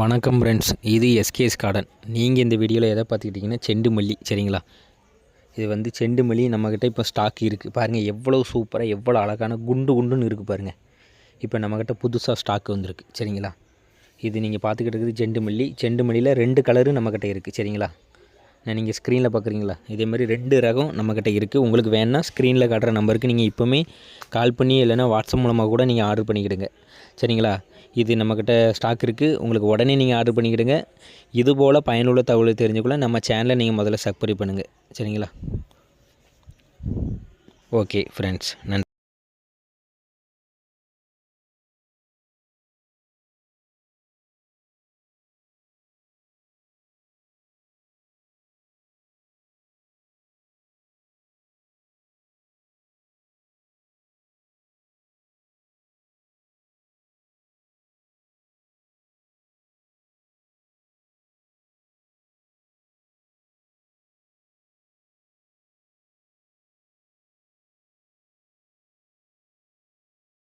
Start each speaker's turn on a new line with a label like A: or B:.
A: வணக்கம் ஃப்ரெண்ட்ஸ் இது SKS garden நீங்கள் இந்த வீடியோவில் எதை பார்த்துக்கிட்டிங்கன்னா செண்டு மல்லி சரிங்களா? இது வந்து செண்டு மல்லி நம்மக்கிட்ட இப்போ ஸ்டாக் இருக்குது பாருங்கள் எவ்வளோ சூப்பராக எவ்வளோ அழகான குண்டு குண்டுன்னு இருக்குது பாருங்கள் இப்போ நம்மக்கிட்ட புதுசாக ஸ்டாக் வந்திருக்கு. சரிங்களா? இது நீங்கள் பார்த்துக்கிட்டு இருக்குது செண்டு மல்லி செண்டு மல்லியில் ரெண்டு கலரு நம்மக்கிட்ட இருக்குது சரிங்களா? நீங்கள் ஸ்க்ரீனில் பார்க்குறீங்களா? இதே மாதிரி ரெண்டு ரகம் நம்மக்கிட்ட இருக்குது உங்களுக்கு வேணால் ஸ்க்ரீனில் காட்டுற நம்பருக்கு நீங்கள் இப்போவுமே கால் பண்ணி இல்லைன்னா வாட்ஸ்அப் மூலமாக கூட நீங்கள் ஆர்டர் பண்ணிக்கிடுங்க. சரிங்களா? இது நம்மக்கிட்ட ஸ்டாக் இருக்குது உங்களுக்கு உடனே நீங்கள் ஆர்டர் பண்ணிக்கிடுங்க. இதுபோல் பயனுள்ள தகவலை தெரிஞ்சுக்குள்ள நம்ம சேனலை நீங்கள் முதல்ல சப்ஸ்கிரைப் பண்ணுங்கள் சரிங்களா? ஓகே ஃப்ரெண்ட்ஸ் நன்றி.